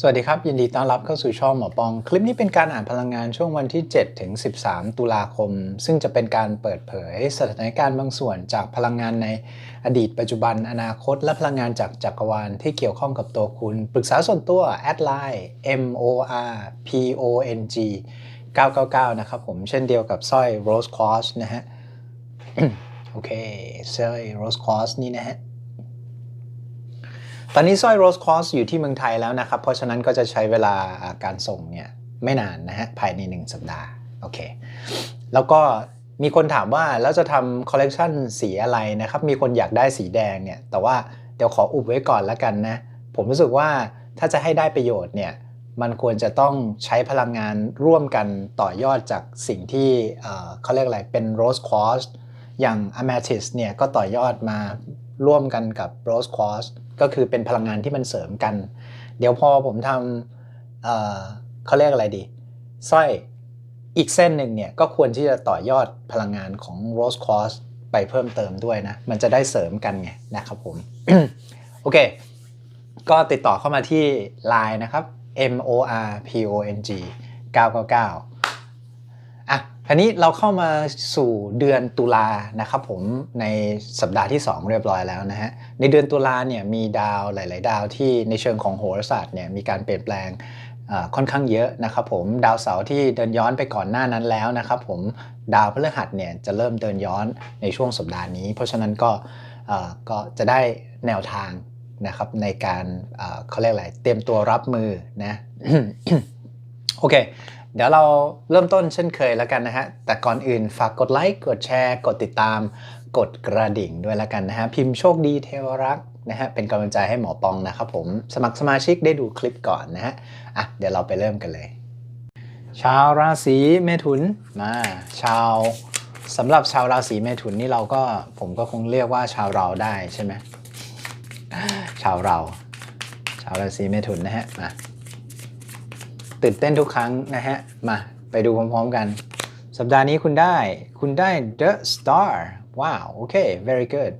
สวัสดีครับ ยินดีต้อนรับเข้าสู่ช่องหมอปอง คลิปนี้เป็นการอ่านพลังงานช่วงวันที่ 7 ถึง 13 ตุลาคม ซึ่งจะเป็นการเปิดเผยสถานการณ์บางส่วนจากพลังงานในอดีตปัจจุบันอนาคต และพลังงานจากจักรวาลที่เกี่ยวข้องกับตัวคุณ ปรึกษาส่วนตัวแอดไลน์ M O R P O N G 999 นะครับผมเช่นเดียวกับสร้อย Rose Quartz นะฮะโอเคสร้อย Rose Quartz นี่นะฮะ ตอนนี้สร้อยโรสคอสอยู่ที่เมืองไทยแล้วนะครับ เพราะฉะนั้นก็จะใช้เวลาการส่งเนี่ยไม่นานนะฮะภายใน 1 สัปดาห์ โอเค แล้วก็มีคนถามว่าแล้วจะทำคอลเลกชันสีอะไรนะครับ มีคนอยากได้สีแดงเนี่ย แต่ว่าเดี๋ยวขออุบไว้ก่อนแล้วกันนะ ผมรู้สึกว่าถ้าจะให้ได้ประโยชน์เนี่ย มันควรจะต้องใช้พลังงานร่วมกันต่อยอดจากสิ่งที่เขาเรียกอะไรเป็นโรสคอสอย่าง a m e t h y s เนี่ยก็ต่อยอดมาร่วมกันกับ Rose Quartz ก็คือเป็นพลังงานที่มันเสริมกัน เดี๋ยวพอผมทำเเขาเรียกอะไรดีสร้อยอีกเส้นหนึ่งเนี่ยก็ควรที่จะต่อยอดพลังงานของ Rose Quartz ไปเพิ่มเติมด้วยนะ มันจะได้เสริมกันไงนะครับผมโอเค ก็ติดต่อเข้ามาที่ Line นะครับ M O R P O N G 999 อะคราวนี้เราเข้ามาสู่เดือนตุลานะครับผมในสัปดาห์ที่ 2 เรียบร้อยแล้วนะฮะในเดือนตุลาเนี่ยมีดาวหลาย ๆ ดาวที่ในเชิงของโหราศาสตร์เนี่ยมีการเปลี่ยนแปลงค่อนข้างเยอะนะครับผมดาวเสาร์ที่เดินย้อนไปก่อนหน้านั้นแล้วนะครับผมดาวพฤหัสเนี่ยจะเริ่มเดินย้อนในช่วงสัปดาห์นี้ เพราะฉะนั้นก็ก็จะได้แนวทางนะครับในการเขาเรียกอะไรเตรียมตัวรับมือนะโอเค เดี๋ยวเราเริ่มต้นเช่นเคยแล้วกันนะฮะ แต่ก่อนอื่นฝากกดไลค์ กดแชร์ กดติดตาม กดกระดิ่งด้วยแล้วกันนะฮะ พิมพ์โชคดีเทวรักษ์นะฮะ เป็นกำลังใจให้หมอปองนะครับผม สมัครสมาชิกได้ดูคลิปก่อนนะฮะ อะ เดี๋ยวเราไปเริ่มกันเลย ชาวราศีเมถุน มา ชาวสำหรับชาวราศีเมถุนนี่เราก็ผมก็คงเรียกว่าชาวเราได้ใช่ไหมชาวเรา ชาวราศีเมถุนนะฮะ มา ตื่นเต้นทุกครั้งนะฮะ มาไปดูพร้อมๆกัน สัปดาห์นี้คุณได้คุณได้ The Star ว้าวโอเค very good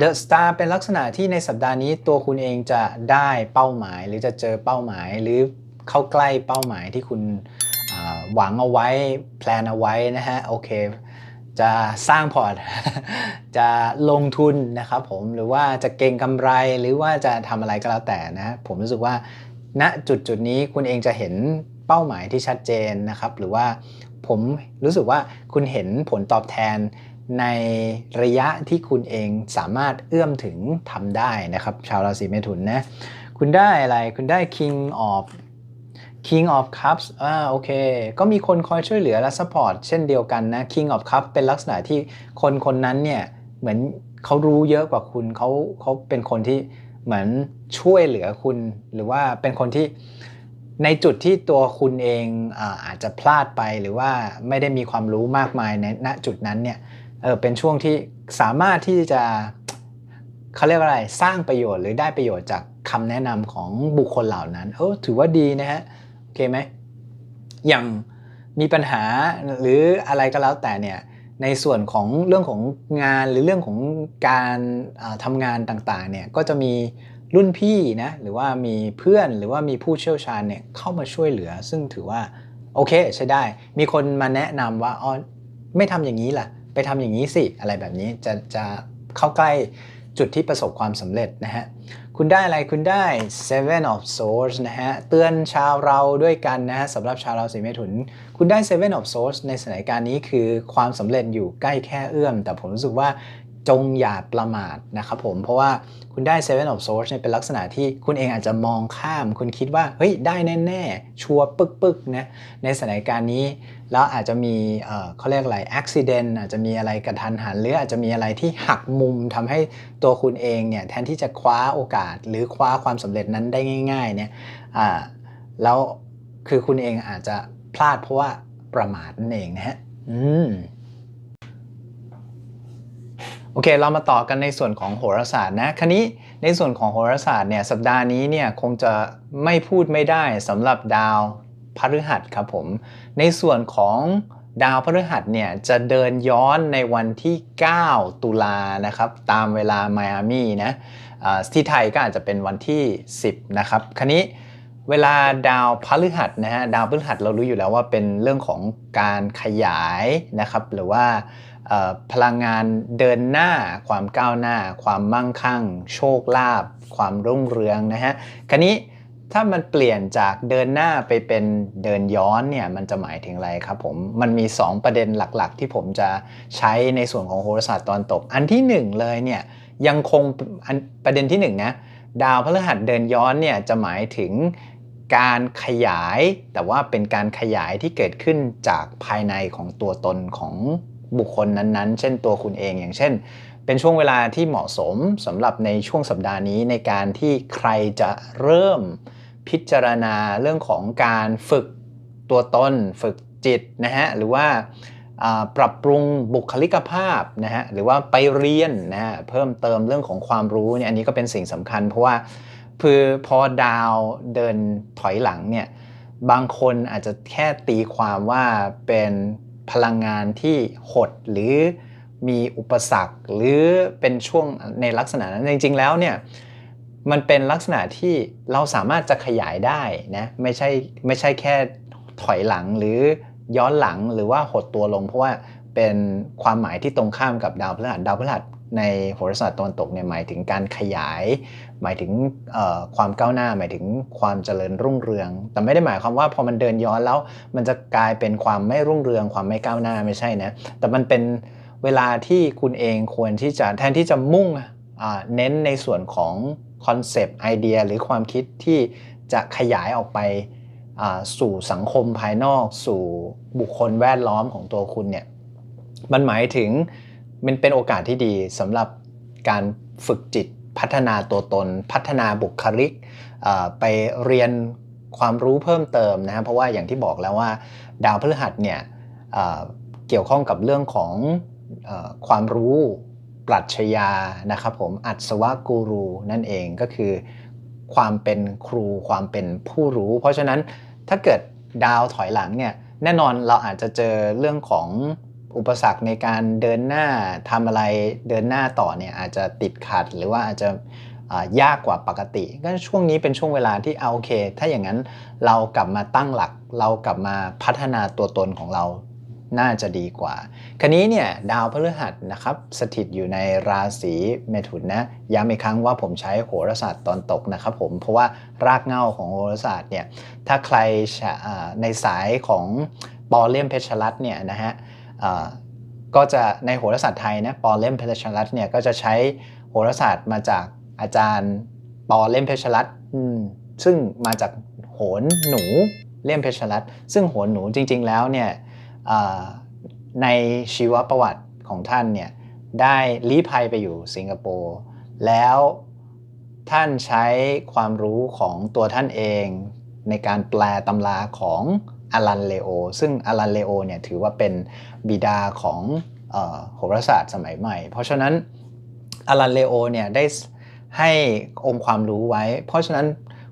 The Star เป็นลักษณะที่ในสัปดาห์นี้ตัวคุณเองจะได้เป้าหมาย หรือจะเจอเป้าหมาย หรือเข้าใกล้เป้าหมายที่คุณหวังเอาไว้แพลนเอาไว้นะฮะโอเคจะสร้างพอร์ต จะลงทุนนะครับผมหรือว่าจะเก็งกำไรหรือว่าจะทำอะไรก็แล้วแต่นะผมรู้สึกว่า ณจุดจุดนี้คุณเองจะเห็นเป้าหมายที่ชัดเจนนะครับ หรือว่าผมรู้สึกว่าคุณเห็นผลตอบแทนในระยะที่คุณเองสามารถเอื้อมถึงทำได้นะครับ ชาวราศีเมถุนนะคุณได้อะไรคุณได้ King of King of Cups อ่าโอเค ก็มีคนคอยช่วยเหลือและ support เช่นเดียวกันนะ King of Cups เป็นลักษณะที่คนคนนั้นเนี่ย เหมือนเขารู้เยอะกว่าคุณเขาเขาเป็นคนที่ เหมือนช่วยเหลือคุณ หรือว่าเป็นคนที่ในจุดที่ตัวคุณเองอาจจะพลาดไปหรือว่าไม่ได้มีความรู้มากมายในณจุดนั้นเนี่ยเออเป็นช่วงที่สามารถที่จะเขาเรียกว่าอะไรสร้างประโยชน์หรือได้ประโยชน์จากคำแนะนำของบุคคลเหล่านั้นเออถือว่าดีนะฮะโอเคไหมอย่างมีปัญหาหรืออะไรก็แล้วแต่เนี่ย ในส่วนของเรื่องของงานหรือเรื่องของการทำทำงานต่างๆเนี่ยก็จะมีรุ่นพี่นะหรือว่ามีเพื่อนหรือว่ามีผู้เชี่ยวชาญเนี่ยเข้ามาช่วยเหลือ ซึ่งถือว่าโอเคใช้ได้ มีคนมาแนะนำว่าอ๋อไม่ทำอย่างนี้ล่ะ ไปทำอย่างนี้สิอะไรแบบนี้จะจะเข้าใกล้ จุดที่ประสบความสำเร็จนะฮะ คุณได้อะไรคุณได้ Seven of Swords นะฮะ เตือนชาวเราด้วยกันนะฮะสำหรับชาวราศีเมถุน คุณได้ Seven of Swords ในสถานการณ์นี้คือความสำเร็จอยู่ใกล้แค่เอื้อม แต่ผมรู้สึกว่า จงอย่าประมาทนะครับผม เพราะว่าคุณได้ Seven of Swords เนี่ยเป็นลักษณะที่คุณเองอาจจะมองข้าม คุณคิดว่า เฮ้ย ได้แน่ ๆ ชัวร์ปึกๆนะในสถานการณ์นี้ แล้วอาจจะมีเอ่อเขาเรียกอะไร accident อาจจะมีอะไรกระทันหัน หรืออาจจะมีอะไรที่หักมุมทำให้ตัวคุณเองเนี่ยแทนที่จะคว้าโอกาส หรือคว้าความสำเร็จนั้นได้ง่าย ๆ เนี่ยอ่าแล้วคือคุณเองอาจจะพลาดเพราะว่าประมาทนั่นเองนะฮะอืม โอเค เรามาต่อกันในส่วนของโหราศาสตร์นะ คราวนี้ในส่วนของโหราศาสตร์เนี่ยสัปดาห์นี้เนี่ยคงจะไม่พูดไม่ได้สำหรับดาวพฤหัสครับผม ในส่วนของดาวพฤหัสเนี่ยจะเดินย้อนในวันที่ 9 ตุลานะครับ ตามเวลาไมอามีนะที่ไทยก็อาจจะเป็นวันที่ 10 นะครับ คราวนี้เวลาดาวพฤหัสนะฮะดาวพฤหัสเรารู้อยู่แล้วว่าเป็นเรื่องของการขยายนะครับหรือว่า พลังงานเดินหน้า ความก้าวหน้า ความมั่งคั่ง โชคลาภความรุ่งเรืองนะฮะคราวนี้ถ้ามันเปลี่ยนจากเดินหน้าไปเป็นเดินย้อนเนี่ยมันจะหมายถึงอะไรครับผม มันมี 2 ประเด็นหลักๆ ที่ผมจะใช้ในส่วนของโหราศาสตร์ตอนตก อันที่ 1 เลยเนี่ยยังคงประเด็นที่ 1 นะ ดาวพฤหัสเดินย้อนเนี่ยจะหมายถึงการขยาย แต่ว่าเป็นการขยายที่เกิดขึ้นจากภายในของตัวตนของ บุคคลนั้นๆ เช่นตัวคุณเองอย่างเช่น เป็นช่วงเวลาที่เหมาะสมสำหรับในช่วงสัปดาห์นี้ในการที่ใครจะเริ่มพิจารณาเรื่องของการฝึกตัวตน ฝึกจิตนะฮะหรือว่าปรับปรุงบุคลิกภาพนะฮะหรือว่าไปเรียนนะฮะเพิ่มเติมเรื่องของความรู้เนี่ยอันนี้ก็เป็นสิ่งสำคัญ เพราะว่าคือพอดาวเดินถอยหลังเนี่ยบางคนอาจจะแค่ตีความว่าเป็น พลังงานที่หดหรือมีอุปสรรค หรือเป็นช่วงในลักษณะนั้นจริง ๆ แล้วเนี่ยมันเป็นลักษณะที่เราสามารถจะขยายได้นะไม่ใช่ไม่ใช่แค่ถอยหลังหรือย้อนหลังหรือว่าหดตัวลง เพราะว่าเป็นความหมายที่ตรงข้ามกับดาวพฤหัสดาวพฤหัสในโหราศาสตร์ตะวันตกเนี่ยหมายถึงการขยาย หมายถึงความก้าวหน้า หมายถึงความเจริญรุ่งเรือง แต่ไม่ได้หมายความว่าพอมันเดินย้อนแล้ว มันจะกลายเป็นความไม่รุ่งเรือง ความไม่ก้าวหน้าไม่ใช่นะแต่มันเป็นเวลาที่คุณเองควรที่จะแทนที่จะมุ่งเน้นในส่วนของคอนเซปต์ไอเดียหรือความคิดที่จะขยายออกไปสู่สังคมภายนอก สู่บุคคลแวดล้อมของตัวคุณเนี่ยมันหมายถึงมันเป็นโอกาสที่ดีสำหรับการฝึกจิต พัฒนาตัวตน พัฒนาบุคลิกไปเรียนความรู้เพิ่มเติมนะเพราะว่าอย่างที่บอกแล้วว่า ดาวพฤหัสเนี่ยเกี่ยวข้องกับเรื่องของอความรู้ปรัชญานะครับผมอัศวกูรูนั่นเองก็คือ ความเป็นครูความเป็นผู้รู้ เพราะฉะนั้นถ้าเกิดดาวถอยหลังเนี่ยแน่นอนเราอาจจะเจอเรื่องของ อุปสรรคในการเดินหน้าทำอะไรเดินหน้าต่อเนี่ยอาจจะติดขัดหรือว่าอาจจะยากกว่าปกติ ก็ช่วงนี้เป็นช่วงเวลาที่เอาโอเค ถ้าอย่างนั้นเรากลับมาตั้งหลัก เรากลับมาพัฒนาตัวตนของเราน่าจะดีกว่า ครนี้เนี่ยดาวพฤหัสนะครับ สถิตอยู่ในราศีเมถุนนะย้ำอีกครั้งว่าผมใช้โหราศาสตร์ตอนตกนะครับผมเพราะว่ารากเหง้าของโหราศาสตร์เนี่ยถ้าใครในสายของปอเลียมเพชรรัตเนี่ยนะฮะ ก็จะในโหราศาสตร์ไทยนะปอเลียมเพชรรัตเนี่ยก็จะใช้โหราศาสตร์มาจากอาจารย์ปอเลียมเพชรรัตซึ่งมาจากโหนหนูเลี่ยมเพชรรัตซึ่งโหนหนูจริง ๆ แล้วเนี่ยในชีวประวัติของท่านเนี่ยได้ลี้ภัยไปอยู่สิงคโปร์แล้วท่านใช้ความรู้ของตัวท่านเองในการแปลตำราของ อลันเลโอซึ่งอลันเลโอเนี่ยถือว่าเป็นบิดาของโหราศาสตร์สมัยใหม่ เพราะฉะนั้นอลันเลโอเนี่ยได้ให้องค์ความรู้ไว้ เพราะฉะนั้น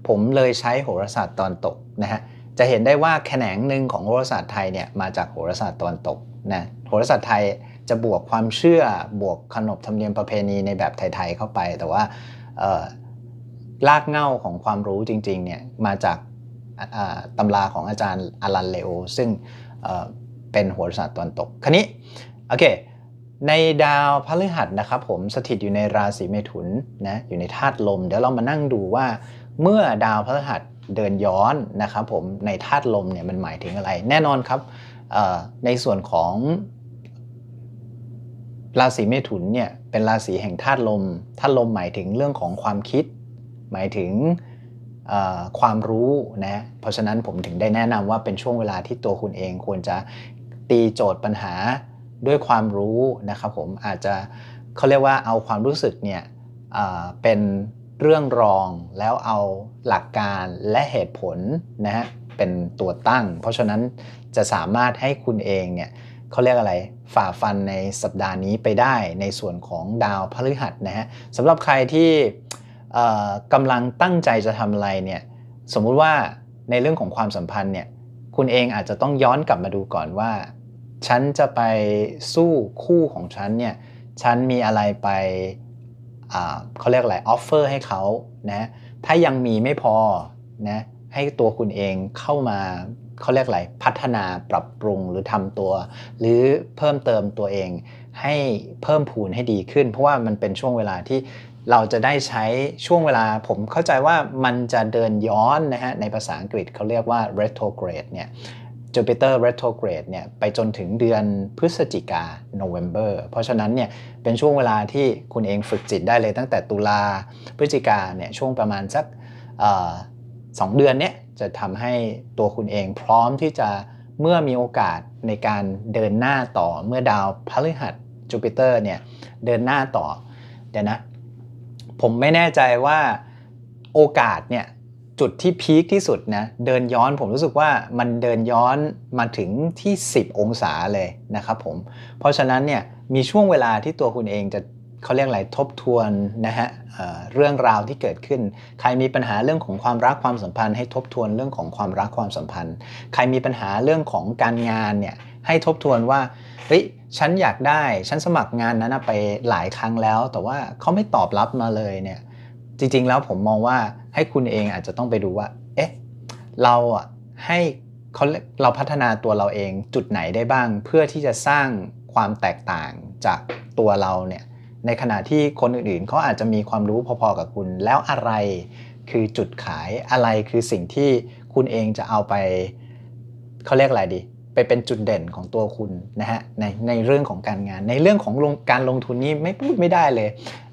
ผมเลยใช้โหราศาสตร์ตอนตกนะฮะจะเห็นได้ว่าแขนงหนึ่งของโหราศาสตร์ไทยเนี่ยมาจากโหราศาสตร์ตะวันตกนะโหราศาสตร์ไทยจะบวกความเชื่อบวกขนบธรรมเนียมประเพณีในแบบไทยๆเข้าไป แต่ว่ารากเหง้าของความรู้จริงๆเนี่ยมาจาก ตำราของอาจารย์อลันเลโอซึ่งเป็นโหราศาสตร์ตะวันตกคราวนี้โอเคในดาวพฤหัสนะครับผมสถิตอยู่ในราศีเมถุนนะอยู่ในธาตุลม เดี๋ยวเรามานั่งดูว่าเมื่อดาวพฤหัสเดินย้อนนะครับผมในธาตุลมเนี่ยมันหมายถึงอะไร แน่นอนครับในส่วนของราศีเมถุนเนี่ยเป็นราศีแห่งธาตุลมธาตุลมหมายถึงเรื่องของความคิด หมายถึง ความรู้นะ เพราะฉะนั้นผมถึงได้แนะนำว่าเป็นช่วงเวลาที่ตัวคุณเองควรจะตีโจทย์ปัญหาด้วยความรู้นะครับผมอาจจะเขาเรียกว่าเอาความรู้สึกเนี่ยเเป็นเรื่องรองแล้วเอาหลักการและเหตุผลนะฮะเป็นตัวตั้ง เพราะฉะนั้นจะสามารถให้คุณเองเนี่ยเขาเรียกอะไรฝ่าฟันในสัปดาห์นี้ไปได้ในส่วนของดาวพฤหัสนะฮะสำหรับใครที่ กำลังตั้งใจจะทำอะไรเนี่ยสมมุติว่าในเรื่องของความสัมพันธ์เนี่ยคุณเองอาจจะต้องย้อนกลับมาดูก่อนว่า ฉันจะไปสู้คู่ของฉันเนี่ยฉันมีอะไรไปเขาเรียกอะไรออฟเฟอร์ให้เขานะถ้ายังมีไม่พอนะให้ตัวคุณเองเข้ามาเขาเรียกอะไรพัฒนาปรับปรุงหรือทำตัว หรือเพิ่มเติมตัวเอง ให้เพิ่มพูนให้ดีขึ้น เพราะว่ามันเป็นช่วงเวลาที่เราจะได้ใช้ช่วงเวลาผมเข้าใจว่ามันจะเดินย้อนนะฮะในภาษาอังกฤษเขาเรียกว่า retrograde เนี่ย Jupiter retrograde เนี่ยไปจนถึงเดือนพฤศจิกา November เพราะฉะนั้นเนี่ยเป็นช่วงเวลาที่คุณเองฝึกจิตได้เลยตั้งแต่ตุลาพฤศจิกาเนี่ยช่วงประมาณสักสองเดือนเนี่ยจะทำให้ตัวคุณเองพร้อมที่จะเมื่อมีโอกาสในการเดินหน้าต่อเมื่อดาวพฤหัส จูปิเตอร์เนี่ยเดินหน้าต่อเดี๋ยวนะ ผมไม่แน่ใจว่าโอกาสเนี่ยจุดที่พีคที่สุดนะเดินย้อนผมรู้สึกว่ามันเดินย้อนมาถึงที่ 10 องศาเลยนะครับผม เพราะฉะนั้นเนี่ยมีช่วงเวลาที่ตัวคุณเองจะเขาเรียกอะไรทบทวนนะฮะเเรื่องราวที่เกิดขึ้น ใครมีปัญหาเรื่องของความรักความสัมพันธ์ ให้ทบทวนเรื่องของความรักความสัมพันธ์ ใครมีปัญหาเรื่องของการงานเนี่ยให้ทบทวนว่าเฮ้ย ฉันอยากได้ฉันสมัครงานนั้นไปหลายครั้งแล้ว แต่ว่าเขาไม่ตอบรับมาเลยเนี่ยจริงๆแล้วผมมองว่าให้คุณเองอาจจะต้องไปดูว่าเอ๊ะเราอะให้เขาเราพัฒนาตัวเราเองจุดไหนได้บ้าง เพื่อที่จะสร้างความแตกต่างจากตัวเราเนี่ยในขณะที่คนอื่นๆเขาอาจจะมีความรู้พอๆกับคุณ แล้วอะไรคือจุดขายอะไรคือสิ่งที่คุณเองจะเอาไปเขาเรียกอะไรดี ไปเป็นจุดเด่นของตัวคุณนะฮะในในเรื่องของการงาน ในเรื่องของการลงทุนนี้ไม่พูดไม่ได้เลย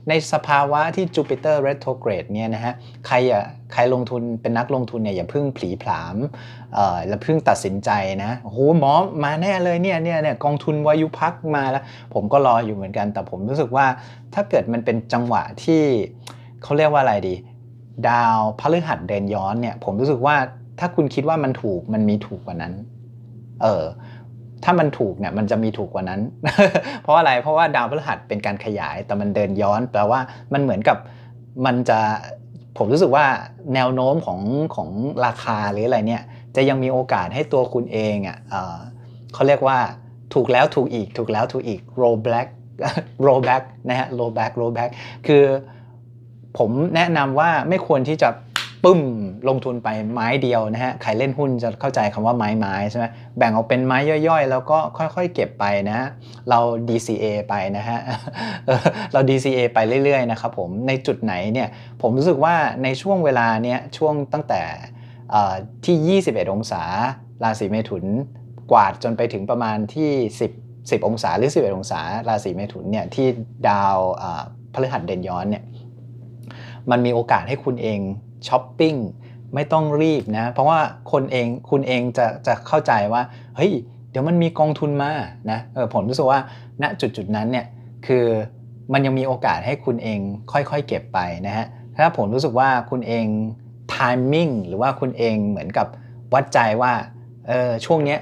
ในสภาวะที่จูปิเตอร์เรโทรเกรดเนี่ยนะฮะใครอะใครลงทุนเป็นนักลงทุนเนี่ยอย่าเพิ่งผลีผลามเอ่ออย่าเพิ่งตัดสินใจนะโอ้โหหมอมาแน่เลยเนี่ยเนี่ยเนี่ยกองทุนวายุพักมาแล้ว ผมก็รออยู่เหมือนกัน แต่ผมรู้สึกว่าถ้าเกิดมันเป็นจังหวะที่เขาเรียกว่าอะไรดี ดาวพฤหัสเดินย้อนเนี่ยผมรู้สึกว่าถ้าคุณคิดว่ามันถูกมันมีถูกกว่านั้น เออถ้ามันถูกเนี่ยมันจะมีถูกกว่านั้น เพราะอะไรเพราะว่าดาวพฤหัสเป็นการขยายแต่มันเดินย้อนแปลว่ามันเหมือนกับมันจะผมรู้สึกว่าแนวโน้มของของราคาหรืออะไรเนี่ยจะยังมีโอกาสให้ตัวคุณเองอะเขาเรียกว่าถูกแล้วถูกอีกถูกแล้วถูกอีก roll back roll back นะฮะ roll back roll back คือผมแนะนำว่าไม่ควรที่จะปึ้ม ลงทุนไปไม้เดียวนะฮะ ใครเล่นหุ้นจะเข้าใจคำว่าไม้ไม้ใช่ไหมแบ่งออกเป็นไม้ย่อยๆ แล้วก็ค่อยๆ เก็บไปนะ เรา DCA ไปนะฮะ เรา DCA ไปเรื่อยๆ นะครับผม ในจุดไหนเนี่ย ผมรู้สึกว่าในช่วงเวลาเนี้ย ช่วงตั้งแต่ที่ 21 องศา ราศีเมถุน กวาดจนไปถึงประมาณที่ 10 10 องศาหรือ 11 องศา ราศีเมถุนเนี่ยที่ดาวพฤหัสเด่นย้อนเนี่ยมันมีโอกาสให้คุณเองช้อปปิ้ง ไม่ต้องรีบนะ เพราะว่าคนเองคุณเองจะจะเข้าใจว่าเฮ้ยเดี๋ยวมันมีกองทุนมานะเออผมรู้สึกว่าณจุดจุดนั้นเนี่ยคือมันยังมีโอกาสให้คุณเองค่อยๆเก็บไปนะฮะถ้าผมรู้สึกว่าคุณเองทมมิ่งหรือว่าคุณเองเหมือนกับวัดใจว่าเออช่วงนี้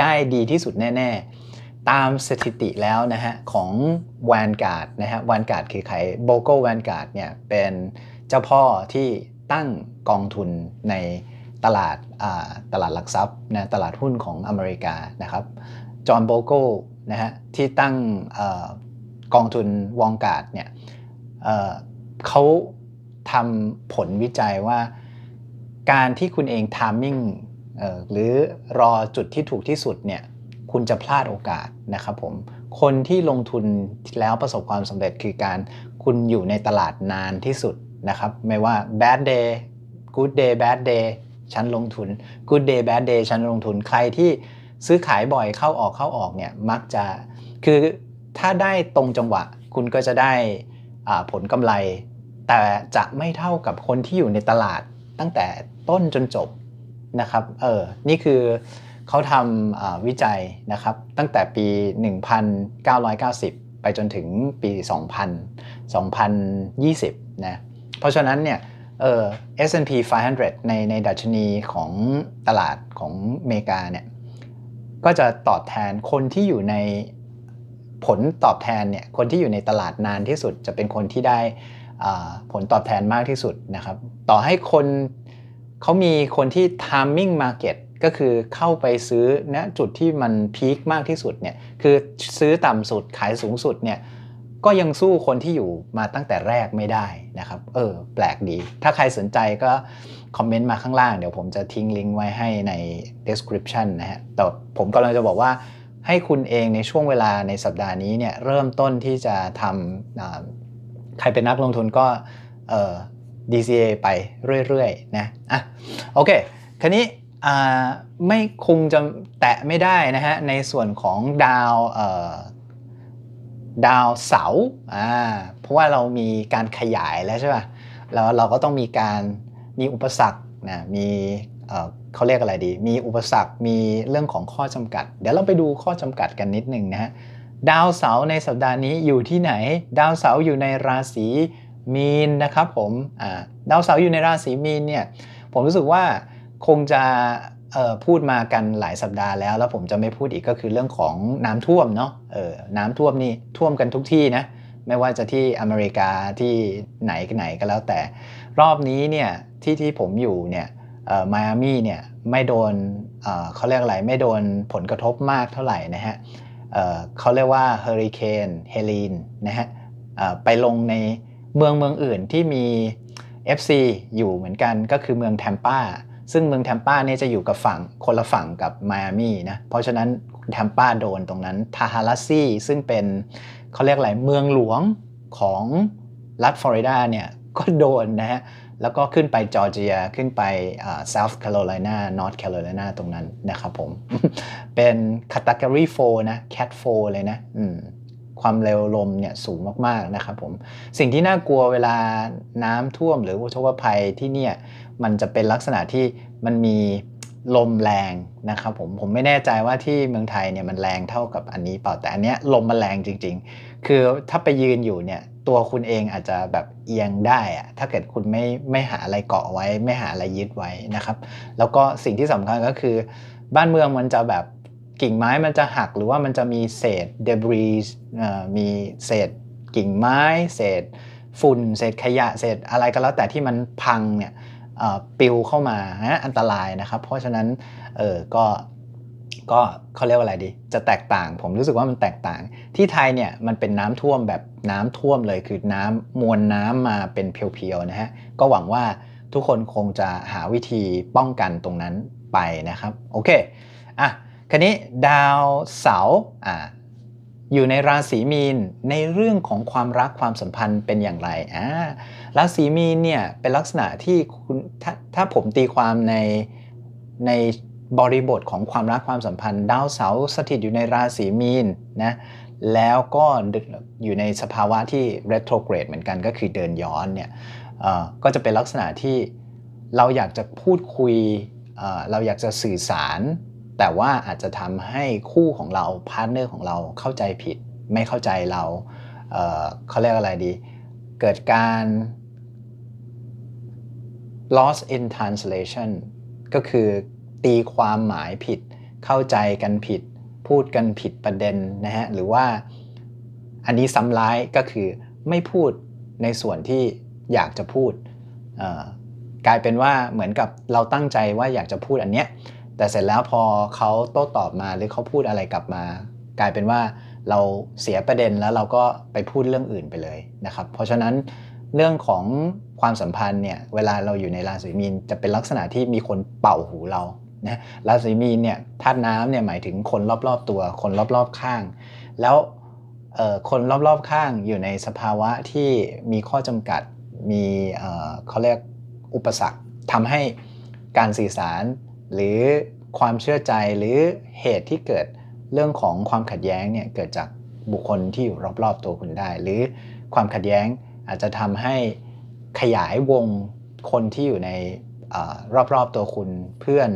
ได้ดีที่สุดแน่ ๆ ตามสถิติแล้วนะฮะของแวนการ์ดนะฮะแวนการ์ดคือใครโบโกแวนการ์ดเนี่ยเป็นเจ้าพ่อที่ ตั้งกองทุนในตลาดตลาดหลักทรัพย์นะตลาดหุ้นของอเมริกานะครับจอห์นโบโกนะฮะที่ตั้งกองทุนวองการ์ดเนี่ยเขาทำผลวิจัยว่าการที่คุณเองทามมิ่งหรือรอจุดที่ถูกที่สุดเนี่ยคุณจะพลาดโอกาสนะครับผมคนที่ลงทุนแล้วประสบความสำเร็จคือการคุณอยู่ในตลาดนานที่สุด นะครับไม่ว่า bad day good day bad day ฉันลงทุน good day bad day ฉันลงทุนใครที่ซื้อขายบ่อยเข้าออกเข้าออกเนี่ยมักจะคือถ้าได้ตรงจังหวะ คุณก็จะได้ผลกำไร แต่จะไม่เท่ากับคนที่อยู่ในตลาดตั้งแต่ต้นจนจบนะครับเออนี่คือเขาทำวิจัยนะครับตั้งแต่ปี 1990 ไปจนถึงปี 2000 2020นะ เพราะฉะนั้นเนี่ยเออ S&P 500 ในในดัชนีของตลาดของอเมริกาเนี่ยก็จะตอบแทนคนที่อยู่ในผลตอบแทนเนี่ยคนที่อยู่ในตลาดนานที่สุดจะเป็นคนที่ได้ผลตอบแทนมากที่สุดนะครับ ต่อให้คนเขามีคนที่ timing market ก็คือเข้าไปซื้อณจุดที่มันพีคมากที่สุดเนี่ยคือซื้อต่ำสุดขายสูงสุดเนี่ย ก็ยังสู้คนที่อยู่มาตั้งแต่แรกไม่ได้นะครับ เออ แปลกดี ถ้าใครสนใจก็คอมเมนต์มาข้างล่าง เดี๋ยวผมจะทิ้งลิงก์ไว้ให้ใน description นะฮะ แต่ผมกำลังจะบอกว่าให้คุณเองในช่วงเวลาในสัปดาห์นี้เนี่ยเริ่มต้นที่จะทำใครเป็นนักลงทุนก็เอ่อ DCA ไปเรื่อยๆนะ อะ โอเคคันนี้ไม่คงจะแตะไม่ได้นะฮะ ในส่วนของดาว ดาวเสาร์อ่าเพราะว่าเรามีการขยายแล้วใช่ป่ะแล้วเราก็ต้องมีการมีอุปสรรคนะมีเขาเรียกอะไรดี มีอุปสรรคมีเรื่องของข้อจำกัด เดี๋ยวเราไปดูข้อจำกัดกันนิดนึงนะฮะดาวเสาร์ในสัปดาห์นี้อยู่ที่ไหน ดาวเสาร์อยู่ในราศีมีนนะครับผมดาวเสาร์อยู่ในราศีมีนเนี่ยผมรู้สึกว่าคงจะ พูดมากันหลายสัปดาห์แล้ว แล้วผมจะไม่พูดอีกก็คือเรื่องของน้ำท่วมเนาะเออน้ำท่วมนี่ท่วมกันทุกที่นะไม่ว่าจะที่อเมริกาที่ไหนกันไหนก็แล้วแต่ รอบนี้เนี่ยที่ที่ผมอยู่เนี่ยไมอามี่เนี่ยไม่โดนเเขาเรียกอะไรไม่โดนผลกระทบมากเท่าไหร่นะฮะเเขาเรียกว่าเฮอริเคนเฮลีนนะฮะไปลงในเมืองเมืองอื่นที่มี FC อยู่เหมือนกันก็คือเมืองแทมปา ซึ่งเมืองแทมปาเนี่ยจะอยู่กับฝั่งคนละฝั่งกับไมอามี่นะ เพราะฉะนั้นแทมปาโดนตรงนั้นทาฮารัสซีซึ่งเป็นเขาเรียกอะไรเมืองหลวงของรัฐฟลอริดาเนี่ยก็โดนนะฮะ แล้วก็ขึ้นไปจอร์เจียขึ้นไปเซาท์แคโรไลนานอร์ทแคโรไลนาตรงนั้นนะครับผม เป็นคาตากรีโฟนะแคทโฟเลยนะความเร็วลมเนี่ยสูงมาก ๆ นะครับผม สิ่งที่น่ากลัวเวลาน้ำท่วมหรืออุทกภัยที่เนี่ย มันจะเป็นลักษณะที่มันมีลมแรงนะครับผมผมไม่แน่ใจว่าที่เมืองไทยเนี่ยมันแรงเท่ากับอันนี้เปล่าแต่อันเนี้ยลมมันแรงจริง ๆ คือถ้าไปยืนอยู่เนี่ยตัวคุณเองอาจจะแบบเอียงได้อะถ้าเกิดคุณไม่ไม่หาอะไรเกาะไว้ ไม่หาอะไรยึดไว้นะครับ แล้วก็สิ่งที่สำคัญก็คือ บ้านเมืองมันจะแบบกิ่งไม้มันจะหักหรือว่ามันจะมีเศษเดบรีมีเศษกิ่งไม้ เศษฝุ่น เศษขยะ เศษอะไรก็แล้วแต่ที่มันพังเนี่ย ปิวเข้ามาอันตรายนะครับ เพราะฉะนั้นเออก็ก็เขาเรียกว่าอะไรดี จะแตกต่าง ผมรู้สึกว่ามันแตกต่าง ที่ไทยเนี่ยมันเป็นน้ำท่วมแบบน้ำท่วมเลยคือน้ำมวลน้ำมาเป็นเพียวๆนะฮะก็หวังว่าทุกคนคงจะหาวิธีป้องกันตรงนั้นไปนะครับ โอเคอะคันนี้ดาวเสาร์อ่า อยู่ในราศีมีนในเรื่องของความรักความสัมพันธ์เป็นอย่างไรอ่าราศีมีนเนี่ยเป็นลักษณะที่คุณถ้าถ้าผมตีความในในบริบทของความรักความสัมพันธ์ ดาวเสาร์สถิตอยู่ในราศีมีนนะแล้วก็อยู่ในสภาวะที่ retrograde เหมือนกันก็คือเดินย้อนเนี่ยก็จะเป็นลักษณะที่เราอยากจะพูดคุยเราอยากจะสื่อสาร แต่ว่าอาจจะทำให้คู่ของเราพาร์ทเนอร์ของเราเข้าใจผิด ไม่เข้าใจเราเเขาเรียกอะไรดี เกิดการ loss in translation ก็คือตีความหมายผิด เข้าใจกันผิด พูดกันผิดประเด็นนะฮะ หรือว่าอันนี้ซ้ำร้ายก็คือไม่พูดในส่วนที่อยากจะพูด กลายเป็นว่าเหมือนกับเราตั้งใจว่าอยากจะพูดอันเนี้ย แต่เสร็จแล้วพอเขาโต้ตอบมาหรือเขาพูดอะไรกลับมา กลายเป็นว่าเราเสียประเด็นแล้วเราก็ไปพูดเรื่องอื่นไปเลยนะครับ เพราะฉะนั้นเรื่องของความสัมพันธ์เนี่ยเวลาเราอยู่ในราศีมีนจะเป็นลักษณะที่มีคนเป่าหูเรานะราศีมีนเนี่ยธาตุน้ำเนี่ยหมายถึงคนรอบๆตัว คนรอบๆข้าง แล้วคนรอบๆข้างอยู่ในสภาวะที่มีข้อจำกัดมีเขาเรียกอุปสรรคทำให้การสื่อสาร หรือความเชื่อใจหรือเหตุที่เกิดเรื่องของความขัดแย้งเนี่ยเกิดจากบุคคลที่อยู่รอบๆตัวคุณได้ หรือความขัดแย้งอาจจะทำให้ขยายวงคนที่อยู่ในรอบๆตัวคุณเพื่อน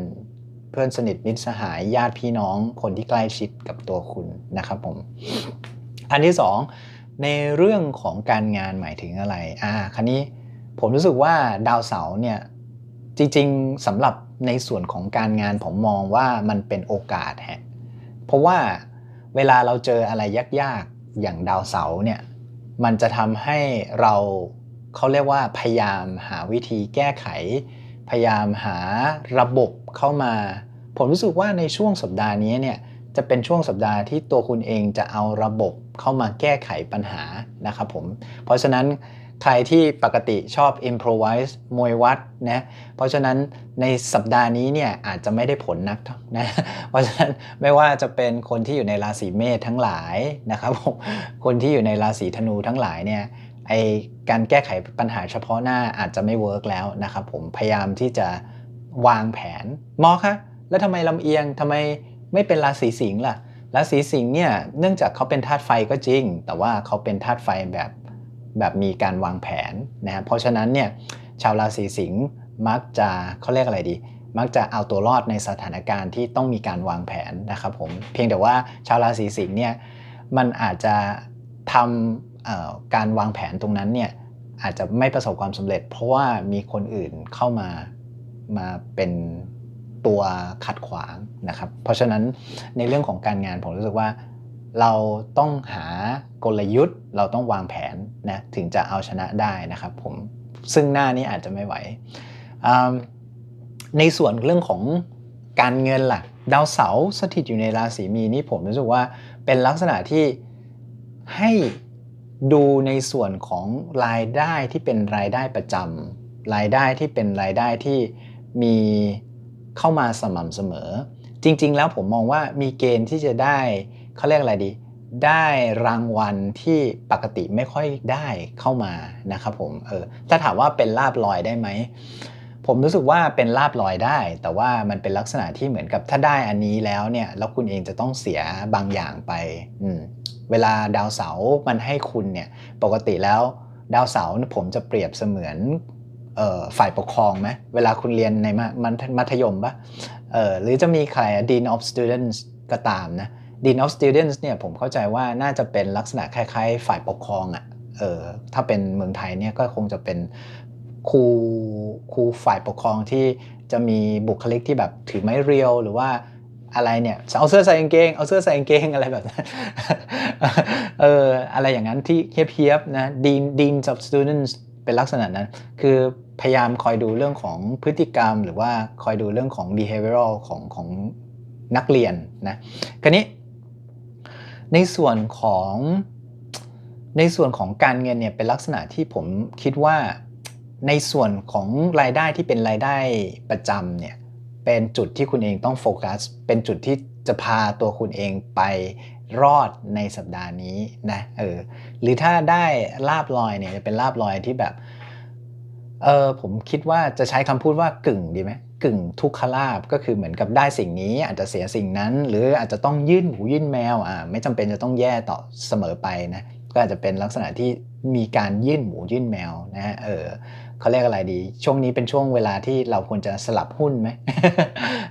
เพื่อนสนิทมิตรสหายญาติพี่น้องคนที่ใกล้ชิดกับตัวคุณนะครับผม อันที่สองในเรื่องของการงานหมายถึงอะไรอ่าคันนี้ผมรู้สึกว่าดาวเสาร์เนี่ย จริงๆสำหรับในส่วนของการงานผมมองว่ามันเป็นโอกาสฮะเพราะว่าเวลาเราเจออะไรยากๆอย่างดาวเสาร์เนี่ยมันจะทำให้เราเขาเรียกว่าพยายามหาวิธีแก้ไข พยายามหาระบบเข้ามา ผมรู้สึกว่าในช่วงสัปดาห์นี้เนี่ยจะเป็นช่วงสัปดาห์ที่ตัวคุณเองจะเอาระบบเข้ามาแก้ไขปัญหานะครับผม เพราะฉะนั้น ใครที่ปกติชอบ improvise มวยวัดนะ เพราะฉะนั้นในสัปดาห์นี้เนี่ยอาจจะไม่ได้ผลนักนะ เพราะฉะนั้นไม่ว่าจะเป็นคนที่อยู่ในราศีเมษทั้งหลายนะครับผมคนที่อยู่ในราศีธนูทั้งหลายเนี่ยไอการแก้ไขปัญหาเฉพาะหน้าอาจจะไม่เวิร์กแล้วนะครับผมพยายามที่จะวางแผนหมอคะแล้วทำไมลำเอียงทำไมไม่เป็นราศีสิงห์ล่ะราศีสิงห์เนี่ยเนื่องจากเขาเป็นธาตุไฟก็จริง แต่ว่าเขาเป็นธาตุไฟแบบ แบบมีการวางแผนนะฮะเพราะฉะนั้นเนี่ยชาวราศีสิงห์มักจะเขาเรียกอะไรดี มักจะเอาตัวรอดในสถานการณ์ที่ต้องมีการวางแผนนะครับผมเพียงแต่ว่าชาวราศีสิงห์เนี่ยมันอาจจะทำการวางแผนตรงนั้นเนี่ยอาจจะไม่ประสบความสำเร็จ เพราะว่ามีคนอื่นเข้ามามาเป็นตัวขัดขวางนะครับ เพราะฉะนั้นในเรื่องของการงานผมรู้สึกว่า เราต้องหากลยุทธ์ เราต้องวางแผนนะถึงจะเอาชนะได้นะครับผมซึ่งหน้านี้อาจจะไม่ไหว ในส่วนเรื่องของการเงินล่ะ ดาวเสาร์สถิตอยู่ในราศีมีนี่ผมรู้สึกว่าเป็นลักษณะที่ให้ดูในส่วนของรายได้ที่เป็นรายได้ประจำรายได้ที่เป็นรายได้ที่มีเข้ามาสม่ำเสมอ จริง ๆ แล้วผมมองว่ามีเกณฑ์ที่จะได้ เขาเรียกอะไรดี ได้รางวัลที่ปกติไม่ค่อยได้เข้ามานะครับผมเออถ้าถามว่าเป็นลาบลอยได้ไหมผมรู้สึกว่าเป็นลาบลอยได้ แต่ว่ามันเป็นลักษณะที่เหมือนกับถ้าได้อันนี้แล้วเนี่ยแล้วคุณเองจะต้องเสียบางอย่างไปอืมเวลาดาวเสาร์มันให้คุณเนี่ยปกติแล้วดาวเสาร์ผมจะเปรียบเสมือนฝ่ายปกครองไหมเวลาคุณเรียนในมัธยมปะหรือจะมีใคร Dean of Students ก็ตามนะ Dean of Students เนี่ยผมเข้าใจว่าน่าจะเป็นลักษณะคล้ายๆ ฝ่ายปกครองอะ่ะเออถ้าเป็นเมืองไทยเนี่ยก็คงจะเป็นครูครูฝ่ายปกครองที่จะมีบุคลิกที่แบบถือไม้เรียวหรือว่าอะไรเนี่ยเอาเสื้อใส่กางเกงเอาเสื้อใส่กางเกงอะไรแบบนั้นเอออะไรอย่างนั้นที่เฮียบๆนะ Dean Dean of Students เป็นลักษณะนั้น คือพยายามคอยดูเรื่องของพฤติกรรม หรือว่าคอยดูเรื่องของ behavioral ของของนักเรียนนะ คราวนี้ ในส่วนของในส่วนของการเงินเนี่ยเป็นลักษณะที่ผมคิดว่าในส่วนของรายได้ที่เป็นรายได้ประจำเนี่ยเป็นจุดที่คุณเองต้องโฟกัส เป็นจุดที่จะพาตัวคุณเองไปรอดในสัปดาห์นี้นะเออหรือถ้าได้ลาบลอยเนี่ยจะเป็นลาบลอยที่แบบเออผมคิดว่าจะใช้คำพูดว่ากึ่งดีไหม กึ่งทุกขลาบก็คือเหมือนกับได้สิ่งนี้อาจจะเสียสิ่งนั้น หรืออาจจะต้องยื่นหูยื่นแมวอ่าไม่จำเป็นจะต้องแย่ต่อเสมอไปนะก็อาจจะเป็นลักษณะที่มีการยื่นหมูยื่นแมวนะฮะเออเขาเรียกอะไรดี ช่วงนี้เป็นช่วงเวลาที่เราควรจะสลับหุ้นไหม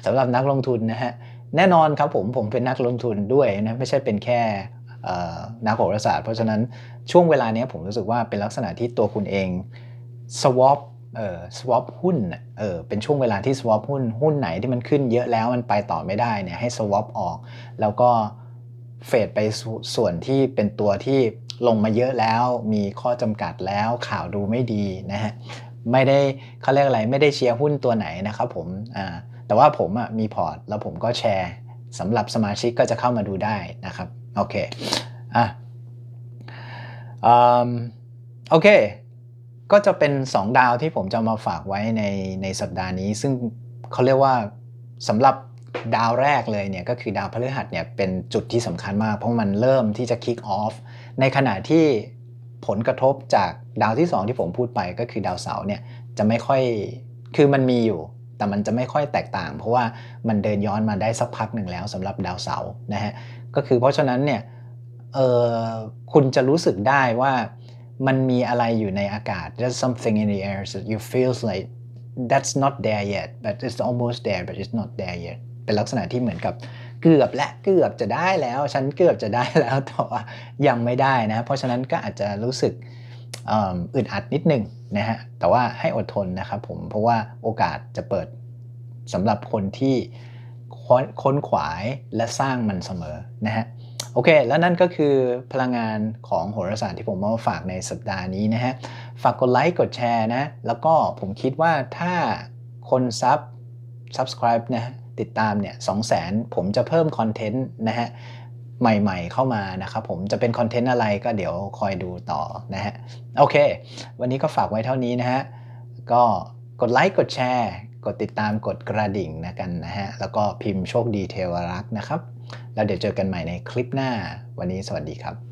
สำหรับนักลงทุนนะฮะแน่นอนครับผมผมเป็นนักลงทุนด้วยนะไม่ใช่เป็นแค่นักโหราศาสตร์เพราะฉะนั้นช่วงเวลานี้ผมรู้สึกว่าเป็นลักษณะที่ตัวคุณเอง swap เออ swap หุ้นเออเป็นช่วงเวลาที่ swap หุ้นหุ้นไหนที่มันขึ้นเยอะแล้วมันไปต่อไม่ได้เนี่ยให้ swap ออก แล้วก็เฟดไปส่วนที่เป็นตัวที่ลงมาเยอะแล้ว มีข้อจำกัดแล้วข่าวดูไม่ดีนะฮะไม่ได้เขาเรียกอะไรไม่ได้เชียร์หุ้นตัวไหนนะครับผมอ่าแต่ว่าผมอะมีพอร์ต แล้วผมก็แชร์สำหรับสมาชิกก็จะเข้ามาดูได้นะครับ โอเคอะโอเค ก็จะเป็น 2 ดาวที่ผมจะมาฝากไว้ในในสัปดาห์นี้ ซึ่งเขาเรียกว่าสำหรับดาวแรกเลยเนี่ยก็คือดาวพฤหัสเนี่ยเป็นจุดที่สำคัญมาก เพราะมันเริ่มที่จะ kick off ในขณะที่ผลกระทบจากดาวที่ 2 ที่ผมพูดไปก็คือดาวเสาร์เนี่ยจะไม่ค่อยคือมันมีอยู่ แต่มันจะไม่ค่อยแตกต่าง เพราะว่ามันเดินย้อนมาได้สักพักหนึ่งแล้วสำหรับดาวเสาร์นะฮะก็คือเพราะฉะนั้นเนี่ยเออคุณจะรู้สึกได้ว่า มันมีอะไรอยู่ในอากาศ there's something in the air so you feels like that's not there yet but it's almost there but it's not there yet เป็นลักษณะที่เหมือนกับเกือบและเกือบจะได้แล้ว ฉันเกือบจะได้แล้วแต่ว่ายังไม่ได้นะ เพราะฉะนั้นก็อาจจะรู้สึกอึดอัดนิดนึงนะฮะแต่ว่าให้อดทนนะครับผมเพราะว่าโอกาสจะเปิดสำหรับคนที่ค้นขวายและสร้างมันเสมอนะฮะ โอเค แล้วนั่นก็คือพลังงานของโหราศาสตร์ที่ผมมาฝากในสัปดาห์นี้นะฮะ ฝากกดไลค์กดแชร์นะ แล้วก็ผมคิดว่าถ้าคนซับ subscribe นะติดตามเนี่ย2 0 0 0 0 0ผมจะเพิ่มคอนเทนต์นะฮะใหม่ๆเข้ามานะครับผมจะเป็นคอนเทนต์อะไรก็เดี๋ยวคอยดูต่อนะฮะโอเค วันนี้ก็ฝากไว้เท่านี้นะฮะก็กดไลค์กดแชร์ กดติดตามกดกระดิ่งนะกันนะฮะแล้วก็พิมพ์โชคดีเทวรักษ์นะครับ แล้วเดี๋ยวเจอกันใหม่ในคลิปหน้า วันนี้สวัสดีครับ